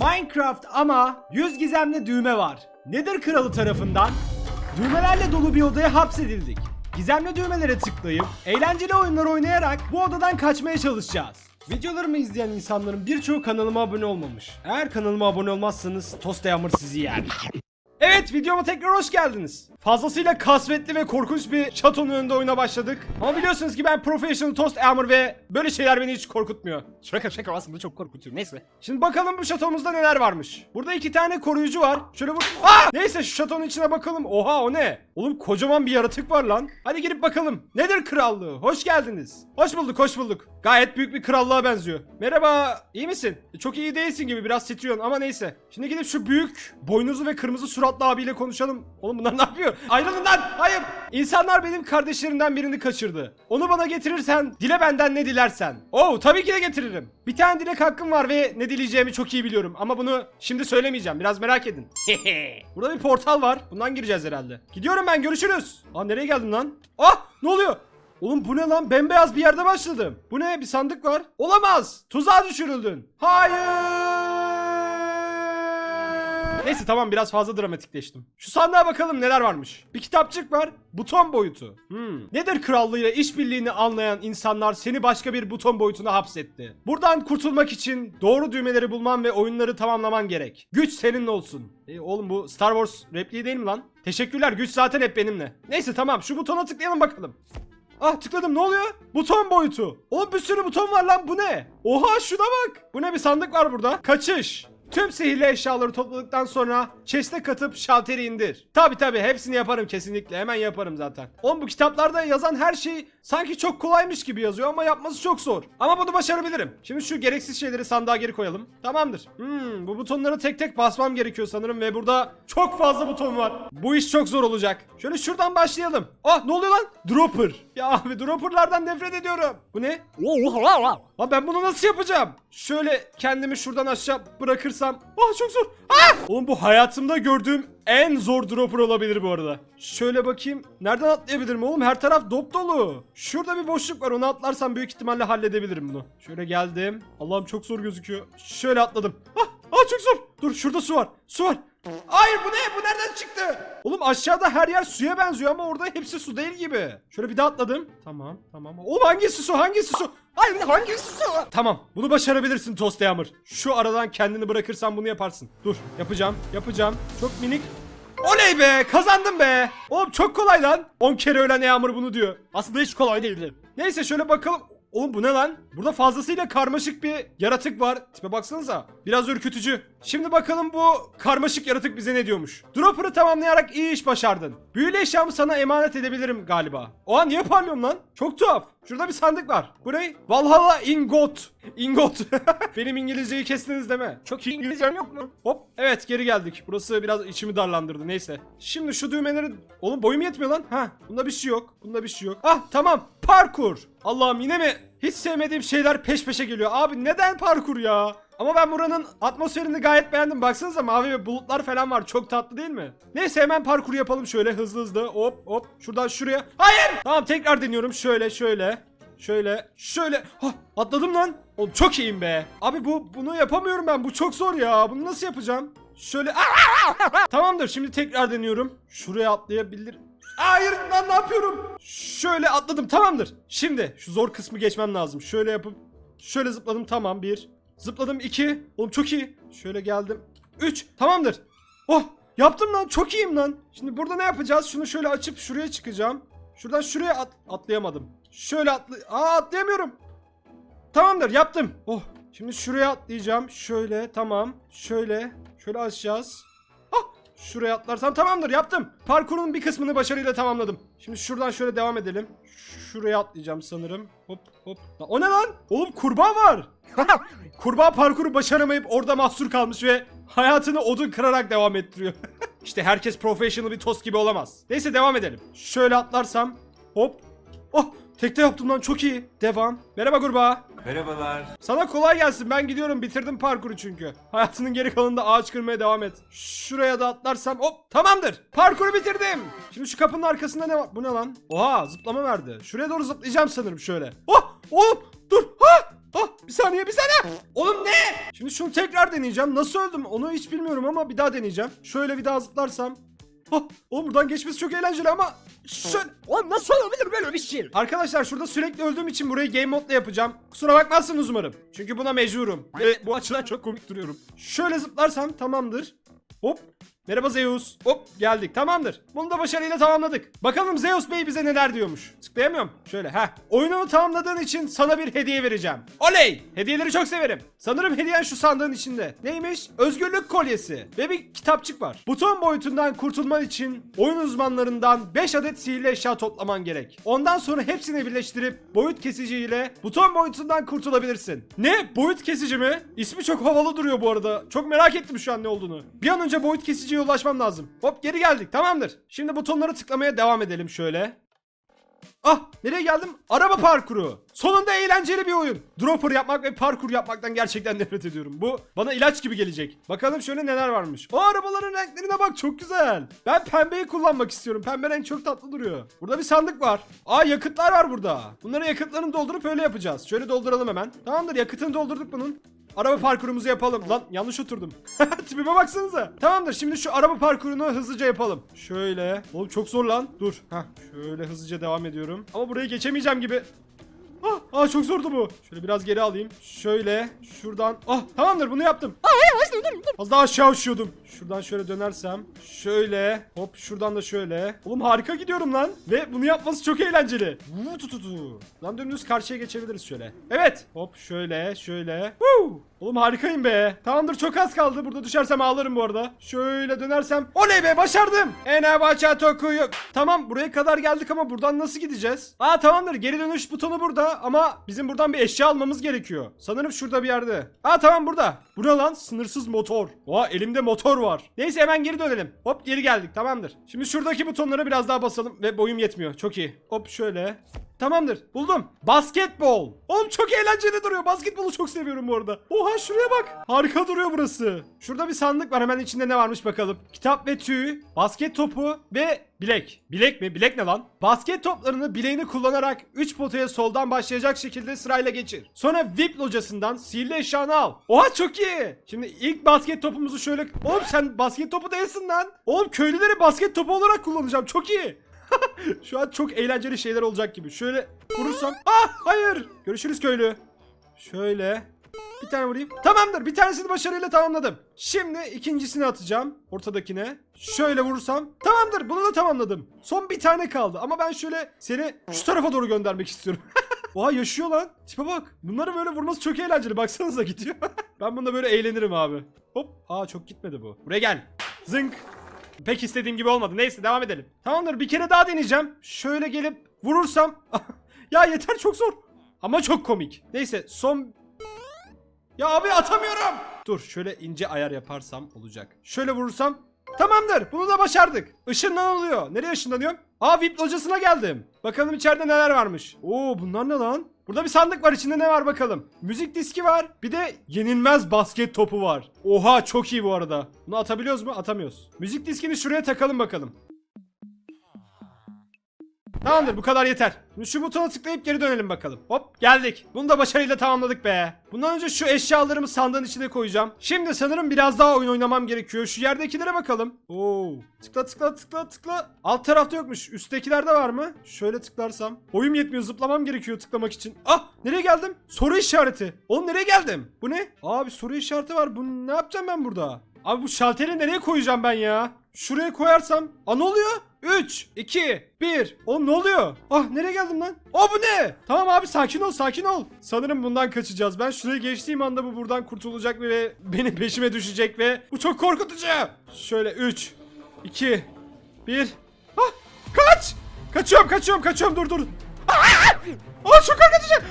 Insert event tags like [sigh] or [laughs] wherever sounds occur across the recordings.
Minecraft ama 100 gizemli düğme var. Nedir kralı tarafından? Düğmelerle dolu bir odaya hapsedildik. Gizemli düğmelere tıklayıp eğlenceli oyunlar oynayarak bu odadan kaçmaya çalışacağız. Videolarımı izleyen insanların birçoğu kanalıma abone olmamış. Eğer kanalıma abone olmazsanız Tost Yağmur sizi yer. Evet videoma tekrar hoş geldiniz. Fazlasıyla kasvetli ve korkunç bir şatonun önünde oyuna başladık. Ama biliyorsunuz ki ben professional toast hammer ve böyle şeyler beni hiç korkutmuyor. Şaka şaka aslında çok korkutuyor. Neyse. Şimdi bakalım bu şatomuzda neler varmış. Burada iki tane koruyucu var. Şöyle vur. Aa! Neyse şu şatonun içine bakalım. Oha o ne? Oğlum kocaman bir yaratık var lan. Hadi girip bakalım. Nedir krallığı? Hoş geldiniz. Hoş bulduk hoş bulduk. Gayet büyük bir krallığa benziyor. Merhaba iyi misin? E, Çok iyi değilsin gibi biraz titriyorsun ama neyse. Şimdi gidip şu büyük boynuzlu ve kırmızı suratlı abiyle konuşalım. Oğlum bunlar ne yapıyor? Ayrılın lan! Hayır! İnsanlar benim kardeşlerimden birini kaçırdı. Onu bana getirirsen dile benden ne dilersen. Oo tabii ki de getiririm. Bir tane dilek hakkım var ve ne dileyeceğimi çok iyi biliyorum. Ama bunu şimdi söylemeyeceğim. Biraz merak edin. [laughs] Burada bir portal var. Bundan gireceğiz herhalde. Gidiyorum ben görüşürüz. Aa nereye geldim lan? Ah ne oluyor? Oğlum bu ne lan? Bembeyaz bir yerde başladım. Bu ne? Bir sandık var. Olamaz. Tuzağa düşürüldün. Hayır. Neyse tamam biraz fazla dramatikleştim. Şu sandığa bakalım neler varmış. Bir kitapçık var. Buton boyutu. Hmm. Nedir krallığıyla işbirliğini anlayan insanlar seni başka bir buton boyutuna hapsetti. Buradan kurtulmak için doğru düğmeleri bulman ve oyunları tamamlaman gerek. Güç seninle olsun. E, oğlum bu Star Wars repliği değil mi lan? Teşekkürler güç zaten hep benimle. Neyse tamam şu butona tıklayalım bakalım. Ah tıkladım ne oluyor? Buton boyutu. Oğlum bir sürü buton var lan bu ne? Oha şuna bak. Bu ne bir sandık var burada. Kaçış. Tüm sihirli eşyaları topladıktan sonra chest'e katıp şalteri indir. Tabi tabi hepsini yaparım kesinlikle hemen yaparım zaten. Oğlum bu kitaplarda yazan her şey sanki çok kolaymış gibi yazıyor ama yapması çok zor. Ama bunu başarabilirim. Şimdi şu gereksiz şeyleri sandığa geri koyalım. Tamamdır. Hmm, bu butonları tek tek basmam gerekiyor sanırım ve burada çok fazla buton var. Bu iş çok zor olacak. Şöyle şuradan başlayalım. Ah ne oluyor lan? Dropper. Ya abi dropperlardan nefret ediyorum. Bu ne? Lan ben bunu nasıl yapacağım? Şöyle kendimi şuradan aşağı bırakırsam. Ah çok zor. Ah! Oğlum bu hayatımda gördüğüm en zor dropper olabilir bu arada. Şöyle bakayım. Nereden atlayabilirim oğlum? Her taraf dop dolu. Şurada bir boşluk var. Onu atlarsam büyük ihtimalle halledebilirim bunu. Şöyle geldim. Allah'ım çok zor gözüküyor. Şöyle atladım. Ah, ah çok zor. Dur şurada su var. Su var. Hayır bu ne? Bu nereden çıktı? Oğlum aşağıda her yer suya benziyor ama orada hepsi su değil gibi. Şöyle bir daha atladım. Tamam tamam. Oğlum hangisi su? Hangisi su? Hayır hangisi su? Tamam bunu başarabilirsin Toast Yağmur. Şu aradan kendini bırakırsan bunu yaparsın. Dur yapacağım yapacağım. Çok minik. Oley be kazandım be. Oğlum çok kolay lan. 10 kere ölen Yağmur bunu diyor. Aslında hiç kolay değildi. Neyse şöyle bakalım. Oğlum bu ne lan? Burada fazlasıyla karmaşık bir yaratık var. Tipe baksanıza. Biraz ürkütücü. Şimdi bakalım bu karmaşık yaratık bize ne diyormuş. Dropper'ı tamamlayarak iyi iş başardın. Büyülü eşyamı sana emanet edebilirim galiba. Oha niye parlıyorum lan? Çok tuhaf. Şurada bir sandık var. Bu ne? Valhalla Ingot. Ingot. [laughs] Benim İngilizceyi kestiniz deme. Çok iyi İngilizcem yok mu? Hop. Evet geri geldik. Burası biraz içimi darlandırdı. Neyse. Şimdi şu düğmeleri... Oğlum boyum yetmiyor lan. Ha. Bunda bir şey yok. Bunda bir şey yok. Ah tamam. Parkur. Allah'ım yine mi? Hiç sevmediğim şeyler peş peşe geliyor. Abi neden parkur ya? Ama ben buranın atmosferini gayet beğendim. Baksanıza mavi ve bulutlar falan var. Çok tatlı değil mi? Neyse hemen parkur yapalım şöyle hızlı hızlı. Hop hop. Şuradan şuraya. Hayır! Tamam tekrar deniyorum. Şöyle şöyle. Şöyle şöyle Hah, atladım lan Oğlum çok iyiyim be Abi bu bunu yapamıyorum ben bu çok zor ya Bunu nasıl yapacağım Şöyle Tamamdır şimdi tekrar deniyorum Şuraya atlayabilir Hayır lan ne yapıyorum Şöyle atladım tamamdır Şimdi şu zor kısmı geçmem lazım Şöyle yapıp Şöyle zıpladım tamam bir Zıpladım iki Oğlum çok iyi Şöyle geldim Üç tamamdır Oh yaptım lan çok iyiyim lan Şimdi burada ne yapacağız şunu şöyle açıp şuraya çıkacağım Şuradan şuraya at- atlayamadım. Şöyle atlı... Aa atlayamıyorum. Tamamdır yaptım. Oh. Şimdi şuraya atlayacağım. Şöyle tamam. Şöyle. Şöyle açacağız. Şuraya atlarsam tamamdır yaptım. Parkurun bir kısmını başarıyla tamamladım. Şimdi şuradan şöyle devam edelim. Şuraya atlayacağım sanırım. Hop hop. O ne lan? Oğlum kurbağa var. [laughs] kurbağa parkuru başaramayıp orada mahsur kalmış ve hayatını odun kırarak devam ettiriyor. [laughs] işte herkes professional bir tost gibi olamaz. Neyse devam edelim. Şöyle atlarsam hop. Oh tekte yaptım lan çok iyi. Devam. Merhaba kurbağa. Merhabalar. Sana kolay gelsin ben gidiyorum bitirdim parkuru çünkü. Hayatının geri kalanında ağaç kırmaya devam et. Şuraya da atlarsam hop tamamdır. Parkuru bitirdim. Şimdi şu kapının arkasında ne var? Bu ne lan? Oha zıplama verdi. Şuraya doğru zıplayacağım sanırım şöyle. Oh oğlum dur. Ha! Ah Bir saniye bir saniye. Oğlum ne? Şimdi şunu tekrar deneyeceğim. Nasıl öldüm onu hiç bilmiyorum ama bir daha deneyeceğim. Şöyle bir daha zıplarsam. Hah, oğlum buradan geçmesi çok eğlenceli ama şöyle... Oğlum nasıl olabilir böyle bir şey? Arkadaşlar şurada sürekli öldüğüm için burayı game modla yapacağım. Kusura bakmazsınız umarım. Çünkü buna mecburum. Ve bu açıdan çok komik duruyorum. Şöyle zıplarsam tamamdır. Hop. Merhaba Zeus. Hop geldik tamamdır. Bunu da başarıyla tamamladık. Bakalım Zeus Bey bize neler diyormuş. Tıklayamıyorum. Şöyle ha. Oyununu tamamladığın için sana bir hediye vereceğim. Oley! Hediyeleri çok severim. Sanırım hediyen şu sandığın içinde. Neymiş? Özgürlük kolyesi. Ve bir kitapçık var. Buton boyutundan kurtulman için oyun uzmanlarından 5 adet sihirli eşya toplaman gerek. Ondan sonra hepsini birleştirip boyut kesiciyle buton boyutundan kurtulabilirsin. Ne? Boyut kesici mi? İsmi çok havalı duruyor bu arada. Çok merak ettim şu an ne olduğunu. Bir an önce boyut kesiciye ulaşmam lazım. Hop geri geldik tamamdır. Şimdi butonları tıklamaya devam edelim şöyle. Ah nereye geldim? Araba parkuru. Sonunda eğlenceli bir oyun. Dropper yapmak ve parkur yapmaktan gerçekten [laughs] nefret ediyorum. Bu bana ilaç gibi gelecek. Bakalım şöyle neler varmış. O arabaların renklerine bak çok güzel. Ben pembeyi kullanmak istiyorum. Pembe renk çok tatlı duruyor. Burada bir sandık var. Aa yakıtlar var burada. Bunları yakıtlarını doldurup öyle yapacağız. Şöyle dolduralım hemen. Tamamdır yakıtını doldurduk bunun. Araba parkurumuzu yapalım. Lan yanlış oturdum. [laughs] Tipime baksanıza. Tamamdır şimdi şu araba parkurunu hızlıca yapalım. Şöyle. Oğlum çok zor lan. Dur. Heh. Şöyle hızlıca devam ediyorum. Ama burayı geçemeyeceğim gibi. Ah, ah çok zordu bu. Şöyle biraz geri alayım. Şöyle. Şuradan. Ah tamamdır bunu yaptım. Az daha aşağı uçuyordum. Şuradan şöyle dönersem. Şöyle. Hop şuradan da şöyle. Oğlum harika gidiyorum lan. Ve bunu yapması çok eğlenceli. Vuu tu tu tu. Lan dümdüz karşıya geçebiliriz şöyle. Evet. Hop şöyle şöyle. Woo. Oğlum harikayım be. Tamamdır çok az kaldı. Burada düşersem ağlarım bu arada. Şöyle dönersem. Oley be başardım. Ene baça tokuyu. Tamam buraya kadar geldik ama buradan nasıl gideceğiz? Aa tamamdır geri dönüş butonu burada ama bizim buradan bir eşya almamız gerekiyor. Sanırım şurada bir yerde. Aa tamam burada. Bu ne lan? Sınırsız motor. Oha elimde motor var. Neyse hemen geri dönelim. Hop geri geldik tamamdır. Şimdi şuradaki butonlara biraz daha basalım ve boyum yetmiyor. Çok iyi. Hop şöyle. Tamamdır. Buldum. Basketbol. Oğlum çok eğlenceli duruyor. Basketbolu çok seviyorum bu arada. Oha şuraya bak. Harika duruyor burası. Şurada bir sandık var. Hemen içinde ne varmış bakalım. Kitap ve tüy, basket topu ve bilek. Bilek mi? Bilek ne lan? Basket toplarını bileğini kullanarak 3 potaya soldan başlayacak şekilde sırayla geçir. Sonra VIP locasından sihirli eşyanı al. Oha çok iyi. Şimdi ilk basket topumuzu şöyle... Oğlum sen basket topu değilsin lan. Oğlum köylüleri basket topu olarak kullanacağım. Çok iyi. Şu an çok eğlenceli şeyler olacak gibi. Şöyle vurursam. Ah hayır. Görüşürüz köylü. Şöyle. Bir tane vurayım. Tamamdır. Bir tanesini başarıyla tamamladım. Şimdi ikincisini atacağım. Ortadakine. Şöyle vurursam. Tamamdır. Bunu da tamamladım. Son bir tane kaldı. Ama ben şöyle seni şu tarafa doğru göndermek istiyorum. [laughs] Oha yaşıyor lan. Tipe bak. Bunları böyle vurması çok eğlenceli. Baksanıza gidiyor. [laughs] ben bunda böyle eğlenirim abi. Hop. Aa çok gitmedi bu. Buraya gel. Zınk. Pek istediğim gibi olmadı. Neyse devam edelim. Tamamdır bir kere daha deneyeceğim. Şöyle gelip vurursam. [laughs] ya yeter çok zor. Ama çok komik. Neyse son... Ya abi atamıyorum. Dur şöyle ince ayar yaparsam olacak. Şöyle vurursam. Tamamdır bunu da başardık. Işınlanılıyor. Nereye ışınlanıyorum? Aa VIP locasına geldim. Bakalım içeride neler varmış. Oo bunlar ne lan? Burada bir sandık var içinde ne var bakalım. Müzik diski var. Bir de yenilmez basket topu var. Oha çok iyi bu arada. Bunu atabiliyoruz mu? Atamıyoruz. Müzik diskini şuraya takalım bakalım. Tamamdır bu kadar yeter. Şimdi şu butona tıklayıp geri dönelim bakalım. Hop geldik. Bunu da başarıyla tamamladık be. Bundan önce şu eşyalarımı sandığın içine koyacağım. Şimdi sanırım biraz daha oyun oynamam gerekiyor. Şu yerdekilere bakalım. Oo. Tıkla tıkla tıkla tıkla. Alt tarafta yokmuş. Üsttekilerde var mı? Şöyle tıklarsam. Boyum yetmiyor zıplamam gerekiyor tıklamak için. Ah nereye geldim? Soru işareti. Oğlum nereye geldim? Bu ne? Abi soru işareti var. Bu ne yapacağım ben burada? Abi bu şalteri nereye koyacağım ben ya? Şuraya koyarsam. Aa ne oluyor? 3, 2, 1. Oğlum ne oluyor? Ah nereye geldim lan? Aa bu ne? Tamam abi sakin ol sakin ol. Sanırım bundan kaçacağız. Ben şuraya geçtiğim anda bu buradan kurtulacak ve benim peşime düşecek ve bu çok korkutucu. Şöyle 3, 2, 1. Ah kaç! Kaçıyorum kaçıyorum kaçıyorum dur dur. Aa, Aa çok korkutucu.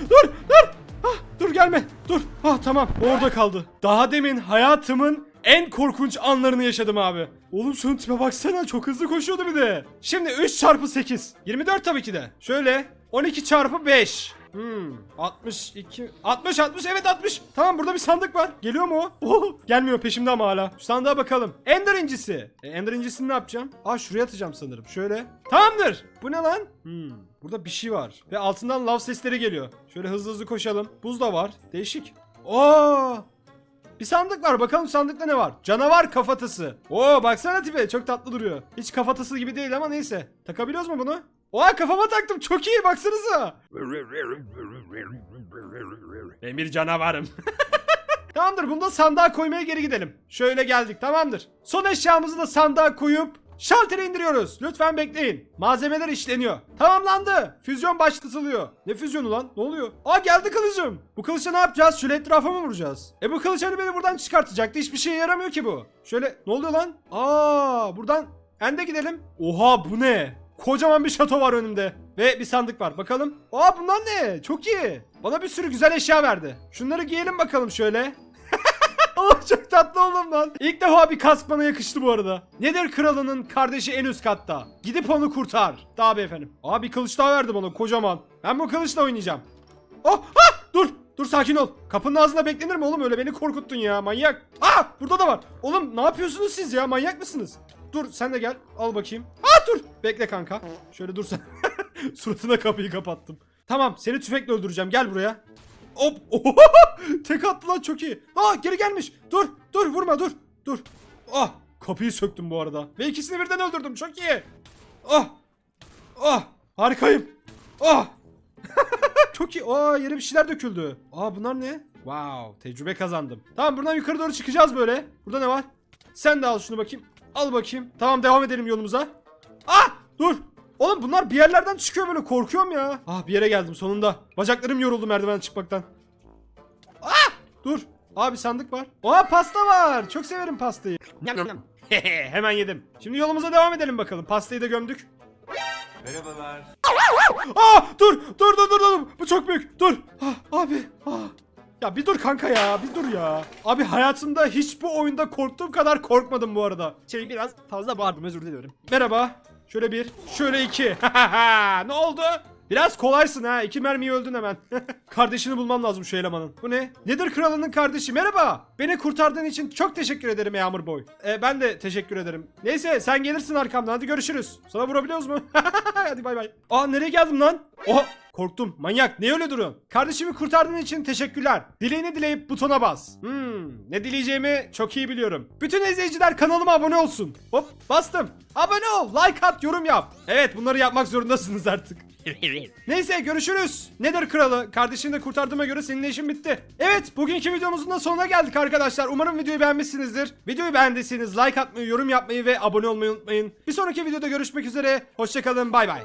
Tamam. Orada kaldı. Daha demin hayatımın en korkunç anlarını yaşadım abi. Oğlum şunun tipe baksana çok hızlı koşuyordu bir de. Şimdi 3 çarpı 8. 24 tabii ki de. Şöyle 12 çarpı 5. Hmm 62 60 60 evet 60 Tamam burada bir sandık var Geliyor mu o? [laughs] Gelmiyor peşimde ama hala Şu sandığa bakalım Ender incisi e, Ender incisini ne yapacağım? Aa şuraya atacağım sanırım Şöyle Tamamdır Bu ne lan? Hmm Burada bir şey var. Ve altından lav sesleri geliyor. Şöyle hızlı hızlı koşalım. Buz da var. Değişik. Oo! Bir sandık var. Bakalım sandıkta ne var? Canavar kafatası. Oo baksana tipe. Çok tatlı duruyor. Hiç kafatası gibi değil ama neyse. Takabiliyoruz mu bunu? Oha kafama taktım. Çok iyi. Baksanıza. Ben bir canavarım. [laughs] Tamamdır bunu da sandığa koymaya geri gidelim. Şöyle geldik tamamdır. Son eşyamızı da sandığa koyup şalteri indiriyoruz. Lütfen bekleyin. Malzemeler işleniyor. Tamamlandı. Füzyon başlatılıyor. Ne füzyonu lan? Ne oluyor? Aa geldi kılıcım. Bu kılıçla ne yapacağız? Şöyle etrafa mı vuracağız? E bu kılıç hani beni buradan çıkartacaktı. Hiçbir şeye yaramıyor ki bu. Şöyle ne oluyor lan? Aa buradan ende gidelim. Oha bu ne? Kocaman bir şato var önümde. Ve bir sandık var. Bakalım. Aa bunlar ne? Çok iyi. Bana bir sürü güzel eşya verdi. Şunları giyelim bakalım şöyle. [laughs] Oh çok tatlı oldum lan. İlk defa bir kask bana yakıştı bu arada. Nedir kralının kardeşi en üst katta? Gidip onu kurtar. Daha efendim. Aa bir kılıç daha verdi bana kocaman. Ben bu kılıçla oynayacağım. Oh ah dur. Dur sakin ol. Kapının ağzında beklenir mi oğlum öyle beni korkuttun ya manyak. Aa burada da var. Oğlum ne yapıyorsunuz siz ya manyak mısınız? Dur sen de gel al bakayım. Aa dur. Bekle kanka. Şöyle dur sen. [laughs] Suratına kapıyı kapattım. Tamam seni tüfekle öldüreceğim gel buraya. Hop. [laughs] Tek attı lan çok iyi. Aa geri gelmiş. Dur. Dur vurma dur. Dur. Ah kapıyı söktüm bu arada. Ve ikisini birden öldürdüm. Çok iyi. Ah. Ah harikayım. Ah. [laughs] çok iyi. Aa yere bir şeyler döküldü. Aa bunlar ne? Wow tecrübe kazandım. Tamam buradan yukarı doğru çıkacağız böyle. Burada ne var? Sen de al şunu bakayım. Al bakayım. Tamam devam edelim yolumuza. Ah dur. Oğlum bunlar bir yerlerden çıkıyor böyle korkuyorum ya. Ah bir yere geldim sonunda. Bacaklarım yoruldu merdiven çıkmaktan. Ah dur. Abi sandık var. Aa pasta var. Çok severim pastayı. [laughs] Hemen yedim. Şimdi yolumuza devam edelim bakalım. Pastayı da gömdük. Merhabalar. Aa dur dur dur dur dur. Bu çok büyük. Dur. Ah, abi. Ah. Ya bir dur kanka ya. Bir dur ya. Abi hayatımda hiç bu oyunda korktuğum kadar korkmadım bu arada. Şey biraz fazla bağırdım özür diliyorum. Merhaba. Şöyle bir, şöyle iki. [laughs] ne oldu? Biraz kolaysın ha. İki mermiyi öldün hemen. [laughs] Kardeşini bulmam lazım şu elemanın. Bu ne? Nedir kralının kardeşi? Merhaba. Beni kurtardığın için çok teşekkür ederim Yağmur Boy. Ee, ben de teşekkür ederim. Neyse sen gelirsin arkamdan. Hadi görüşürüz. Sana vurabiliyoruz mu? [laughs] Hadi bay bay. Aa nereye geldim lan? Oha korktum. Manyak. Niye öyle duruyorsun? Kardeşimi kurtardığın için teşekkürler. Dileğini dileyip butona bas. Hmm, ne dileyeceğimi çok iyi biliyorum. Bütün izleyiciler kanalıma abone olsun. Hop bastım. Abone ol, like at, yorum yap. Evet bunları yapmak zorundasınız artık. [laughs] Neyse görüşürüz. Nedir kralı? Kardeşini de kurtardığıma göre seninle işin bitti. Evet bugünkü videomuzun da sonuna geldik arkadaşlar. Umarım videoyu beğenmişsinizdir. Videoyu beğendiyseniz like atmayı, yorum yapmayı ve abone olmayı unutmayın. Bir sonraki videoda görüşmek üzere. Hoşçakalın bay bay.